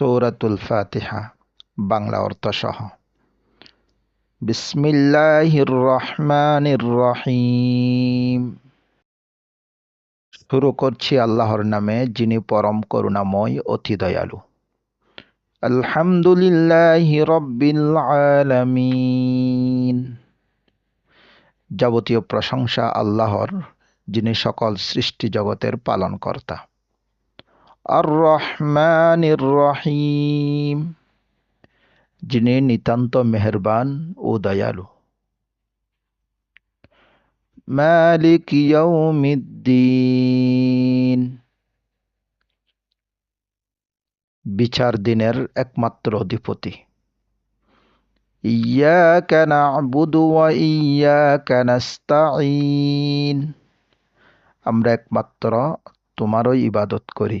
সৌরাতুল ফাতিহা, বাংলা অর্থ সহ বিসমিল্লাহির রহমানির রহিম শুরু করছি আল্লাহর নামে, যিনি পরম করুণাময়, অতি দয়ালু। আলহামদুলিল্লাহি রব্বিল আলামিন। যাবতীয় প্রশংসা আল্লাহর, যিনি সকল সৃষ্টি জগতের পালনকর্তা। আর রহিম যিনি নিতান্ত মেহেরবান ও দয়ালু মালিক ইয়াউমিদ্দিন বিচার দিনের একমাত্র অধিপতি ইয়াকা না'বুদু ওয়া ইয়াকা নাস্তাঈন আমরা একমাত্র তোমারই ইবাদত করি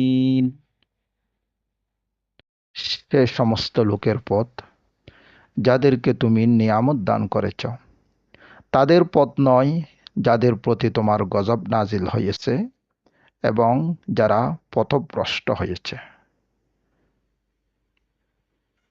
সে সমস্ত লোকের পথ, যাদেরকে তুমি নিয়ামত দান করেছ। তাদের পথ নয় যাদের প্রতি তোমার গজব নাজিল হয়েছে এবং যারা পথভ্রষ্ট হয়েছে।